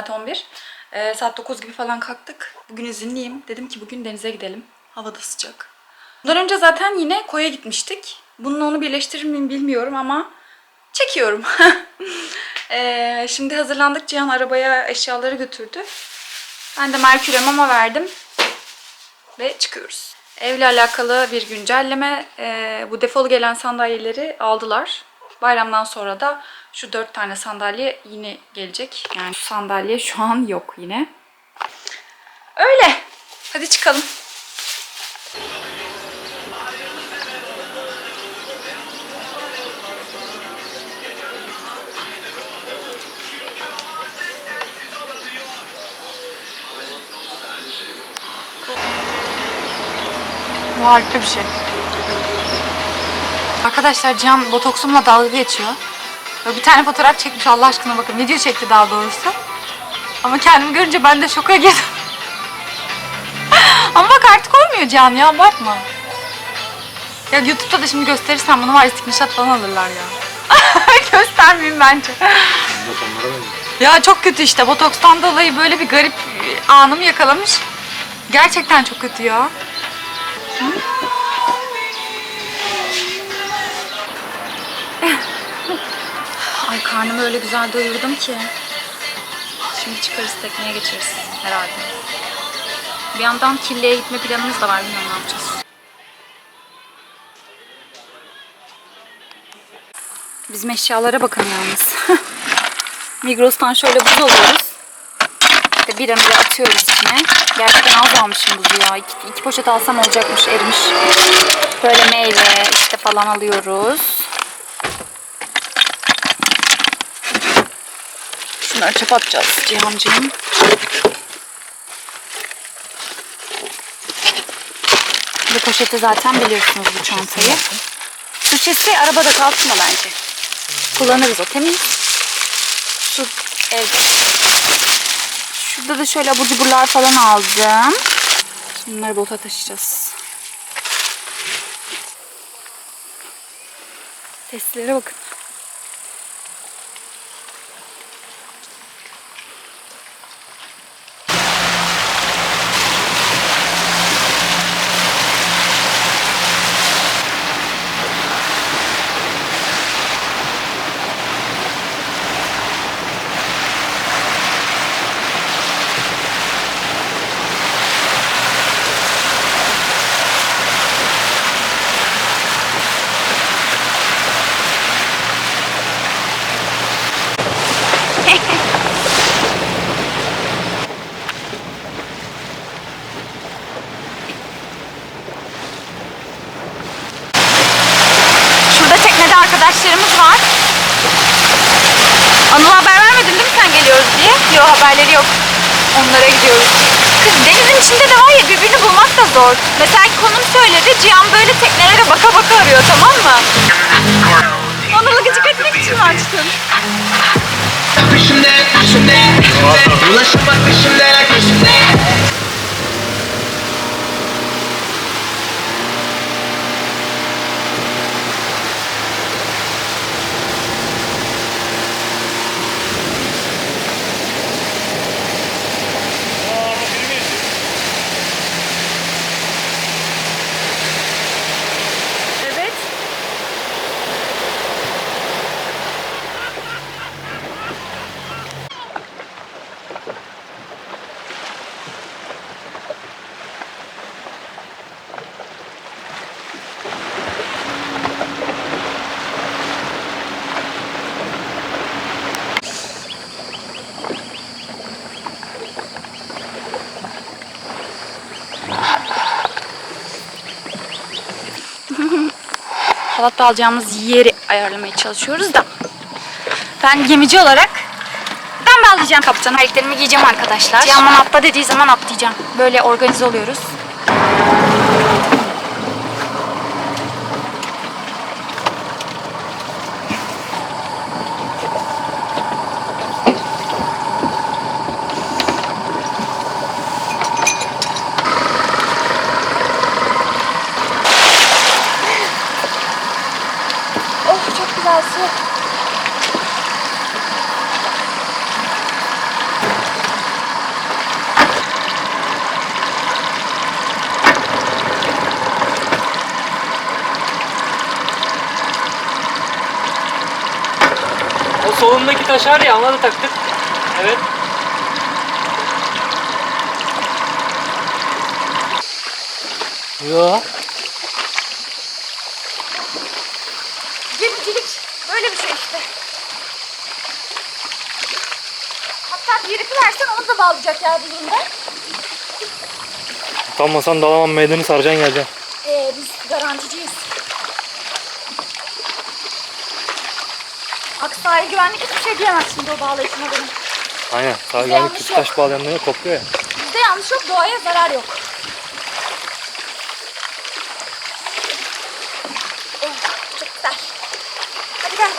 Saat 11. Ee, saat 9 gibi falan kalktık. Bugün izinliyim. Dedim ki bugün denize gidelim. Havada sıcak. Bundan önce zaten yine koya gitmiştik. Bununla onu birleştirir miyim bilmiyorum ama çekiyorum. Ee, şimdi hazırlandık. Cihan arabaya eşyaları götürdü. Ben de Merkür'e mama verdim. Ve çıkıyoruz. Evle alakalı bir güncelleme. Ee, bu defolu gelen sandalyeleri aldılar. Bayramdan sonra da şu dört tane sandalye yine gelecek. Yani şu sandalye şu an yok yine. Öyle. Hadi çıkalım. Harika bir şey. Arkadaşlar Cihan botoksumla dalga geçiyor. Böyle bir tane fotoğraf çekmiş Allah aşkına bakın. Video çekti daha doğrusu. Ama kendimi görünce ben de şoka girdim. Ama bak artık olmuyor Cihan ya bakma. Ya YouTube'da da şimdi gösterirsem bunu var ya screenshot falan alırlar ya. Göstermeyeyim bence. Ya çok kötü işte. Botokstan dolayı böyle bir garip anımı yakalamış. Gerçekten çok kötü ya. Ay karnımı öyle güzel doyurdum ki. Şimdi çıkarız tekneye geçeriz herhalde. Bir yandan Kille'ye gitme planımız da var. Bilmiyorum ne yapacağız. Bizim eşyalara bakın yalnız. Migros'tan şöyle buz alıyoruz. İşte bir amire atıyoruz içine. Gerçekten az almışım buzu ya. İki, iki poşet alsam olacakmış erimiş. Böyle meyve işte falan alıyoruz. Şunları çöp atacağız Cihancığım. Bu poşeti zaten biliyorsunuz bu çantayı. Şişesi arabada kalsın o bence. Kullanırız o temiz. Şu evde. Şurada da şöyle abur cuburlar falan aldım. Şimdi bunları bota taşıyacağız. Testlere bakın. Şurada teknede arkadaşlarımız var. Anıl haber vermedin değil mi sen geliyoruz diye? Yok haberleri yok. Onlara gidiyoruz. Kız denizin içinde de var ya birbirini bulmak da zor. Mesela konum söyledi. Cihan böyle teknelere baka baka arıyor tamam mı? Anıl'ı gıcık etmek için açtın? Ulaşamak peşimde Evet. Halatta alacağımız yeri ayarlamaya çalışıyoruz da. Ben gemici olarak ben bağlayacağım kaptanı. Ayaklarımı giyeceğim arkadaşlar. Bana atla dediği zaman atlayacağım. Böyle organize oluyoruz. Solundaki taş var ya ona da taktık. Evet. Yo. Gemicilik böyle bir şey işte. Hatta bir ipi versen onu da bağlayacak yer bulunda. Utanmasan Dalaman meydanı saracaksın geleceksin. Ee, biz garanticiyiz. Aksa'ya güvenlik hiçbir şey diyemez şimdi o bağlayışına benim. Aynen. Bizde güvenlik yanlış kötü taş yok. bağlayanları topluyor ya. Bizde yanlış yok, doğaya zarar yok. Oh, çok güzel. Hadi gel.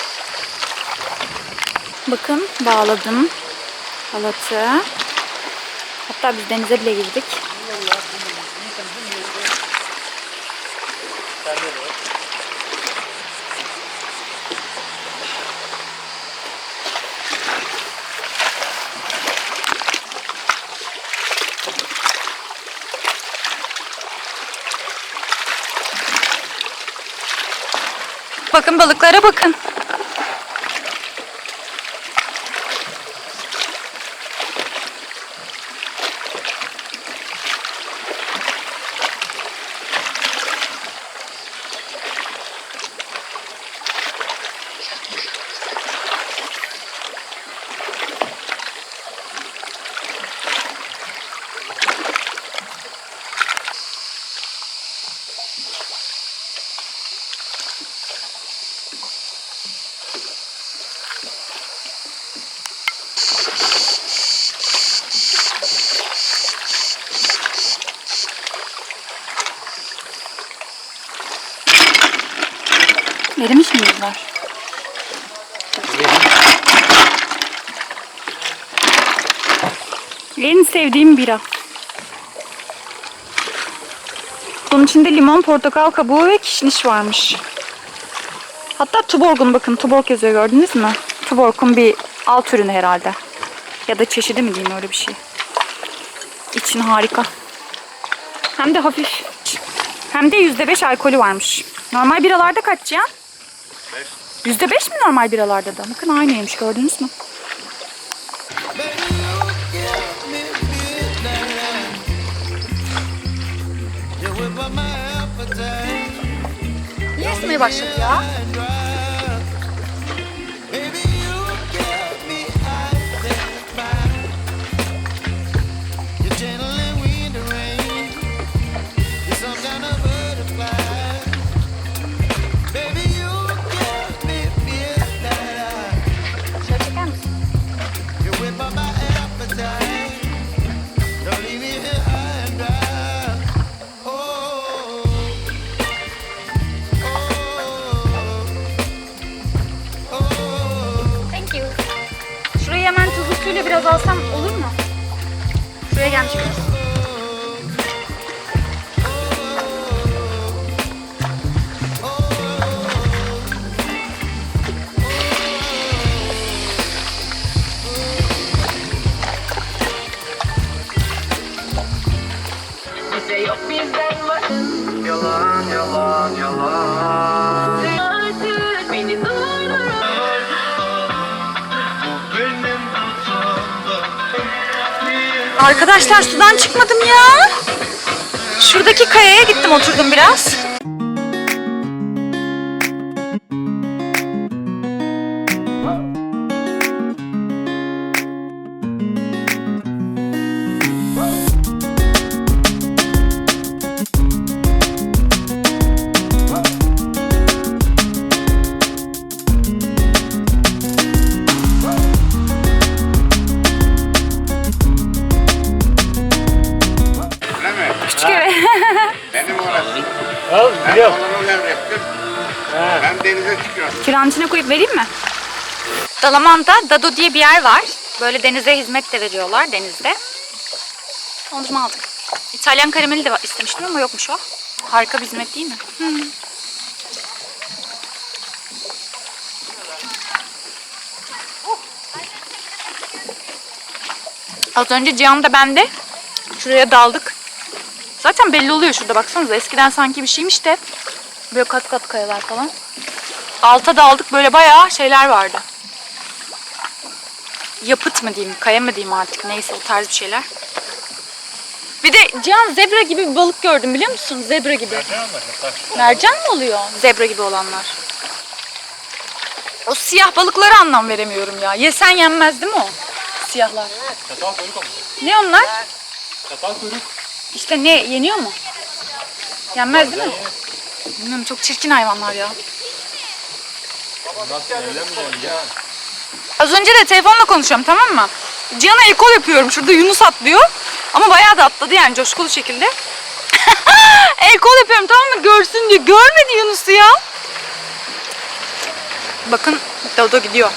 Bakın bağladım halatı. Hatta biz denize bile girdik. Bakın balıklara bakın. Var? En sevdiğim bira. Bunun içinde limon, portakal kabuğu ve kişniş varmış. Hatta Tuborg'un bakın Tuborg yazıyor gördünüz mü? Tuborg'un bir alt ürünü herhalde. Ya da çeşidi mi diyeyim öyle bir şey. İçin harika. Hem de hafif. Hem de %5 alkolü varmış. Normal biralarda kaç ya? Yüzde beş mi normal biralarda da? Bakın aynıymış gördünüz mü? Niye esmeye başladı ya? Biraz alsam olur mu? Şuraya gelmiş Yalan yalan yalan Arkadaşlar sudan çıkmadım ya. Şuradaki kayaya gittim oturdum biraz. Al Ben biliyorum. oğlumun emrettim. Ben denize çıkıyorum. Kiranın içine koyup vereyim mi? Dalaman'da Dado diye bir yer var. Böyle denize hizmet de veriyorlar denizde. Dondurma aldık. İtalyan karameli de var- istemiştim ama yokmuş o. Harika bir hizmet değil mi? Hı. Az önce Cihan da ben de şuraya daldık. Zaten belli oluyor şurada baksanıza. Eskiden sanki bir şeymiş de böyle kat kat kayalar falan. Alta daldık böyle bayağı şeyler vardı. yapıt mı diyeyim, kaya mı diyeyim artık neyse o tarz bir şeyler. Bir de Cihan zebra gibi bir balık gördüm biliyor musun? Zebra gibi. Mercan mı oluyor zebra gibi olanlar? O siyah balıklara anlam veremiyorum ya. Yesen yenmez değil mi o? Siyahlar. Çatal kuyruk. Ne onlar? Çatal kuyruk. İşte ne yeniyor mu? Yenmez değil mi? Bilmiyorum çok çirkin hayvanlar ya. Az önce de telefonla konuşuyorum tamam mı? Cihan'a el kol yapıyorum. Şurada Yunus atlıyor. Ama bayağı da atladı yani coşkulu şekilde. el kol yapıyorum tamam mı? Görsün diye. Görmedi Yunus'u ya. Bakın Dodo gidiyor.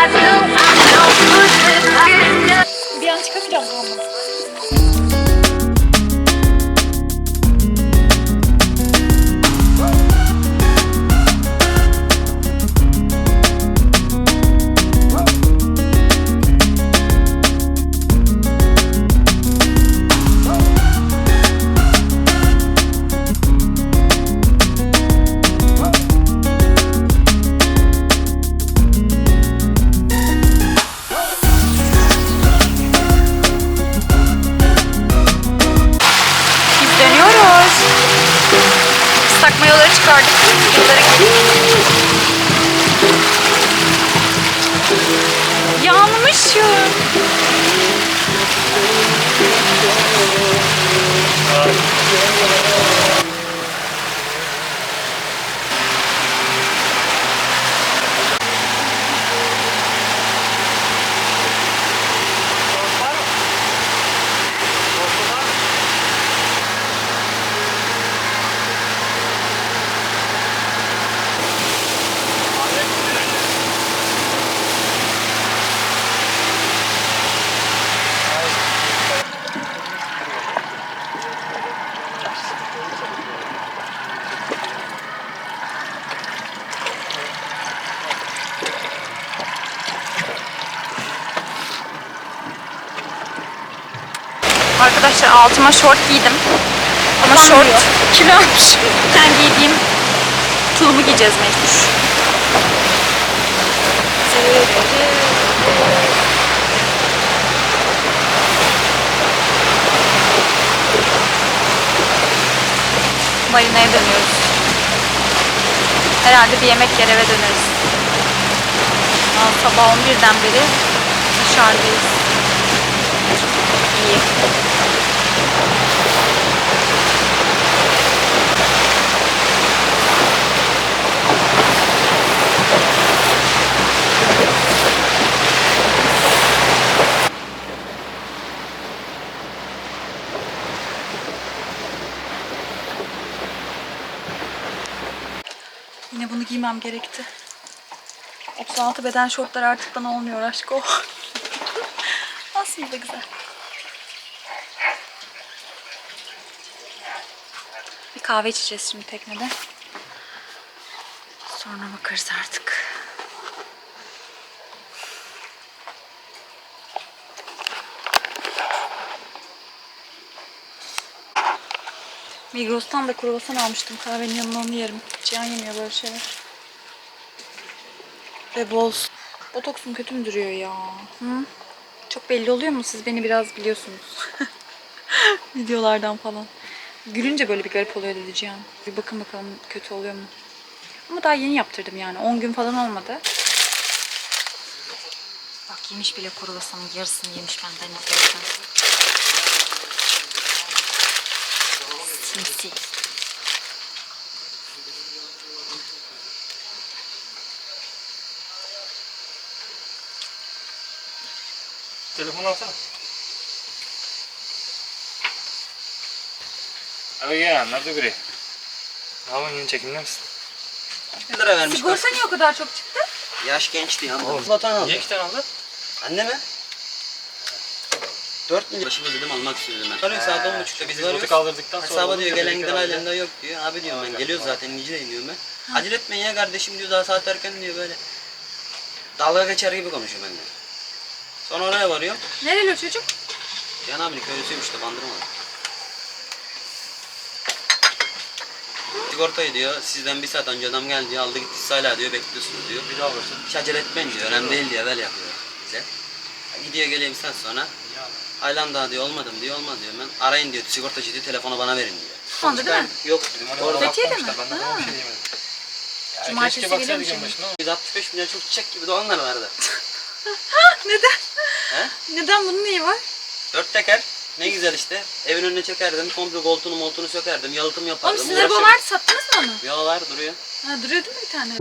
Bir Islak mayoları çıkardık. Gittik. Yanmışım. Arkadaşlar altıma şort giydim. Ama şort kilo almışım. Ben giydiğim tulumu giyeceğiz mecbur. Marina'ya dönüyoruz. Herhalde bir yemek yer eve döneriz. Aa, sabah 11'den beri dışarıdayız. İyi. Yine bunu giymem gerekti. 36 beden şortlar artık bana olmuyor aşk o. Aslında güzel. Bir kahve içeceğiz şimdi teknede. Sonra bakarız artık. Migros'tan da kruvasan almıştım. Kahvenin yanına onu yerim. Cihan yemiyor böyle şeyler. Ve su. Botoksum kötü mü duruyor ya? Hı? Çok belli oluyor mu? Siz beni biraz biliyorsunuz. Videolardan falan. Gülünce böyle bir garip oluyor dedi Cihan. Bir bakın bakalım kötü oluyor mu? Ama daha yeni yaptırdım yani. 10 gün falan olmadı. Bak yemiş bile kruvasanın yarısını yemiş benden izlerken. Telefonu alsana. Abi gel nerede biri? Ne yapıyorsun yine çekimde misin? 1 lira vermiş. Sigorta niye o kadar çok çıktı? Yaş gençti ya. Zlatan aldı. Niye iki tane aldın? Anne mi? 4 milyon. Başımı dedim almak istedim ben. Arıyor saat 10.30'da biz Botu varıyoruz. kaldırdıktan sonra. Hesaba diyor gelen giden alemde yok diyor. Abi diyorum ben geliyoruz zaten Nicde'yim diyorum ben. Acele etmeyin ya kardeşim diyor daha saat erken diyor böyle. Dalga geçer gibi konuşuyor bende. Sonra oraya varıyorum. Nereli o çocuk? Can abinin köylüsüymüş de bandırma. sigortayı diyor. Sizden bir saat önce adam geldi diyor. Aldı gitti siz hala diyor bekliyorsunuz diyor. Bir daha alırsın. Hiç acele etmeyin diyor. Önemli değil diyor. Böyle yapıyor bize. Gidiyor geliyor bir saat sonra. Aylan daha diyor olmadım diyor olmadı diyor. Ben arayın diyor sigortacı diyor telefonu bana verin diyor. Sonunda değil mi? Yok. Orada Fethiye'de mi? Ben de Ha. bir şey diyemedim. Ya, Cumartesi en başına ama. 165 milyon çok çiçek gibi doğanlar vardı. Neden? He? Neden bunun neyi var? Dört teker. Ne güzel işte. Evin önüne çekerdim. Komple koltuğunu moltuğunu sökerdim. Yalıtım Oğlum yapardım. sizde bu uğraşırdım. var sattınız mı onu? Ya var duruyor. Ha duruyor değil mi bir tane?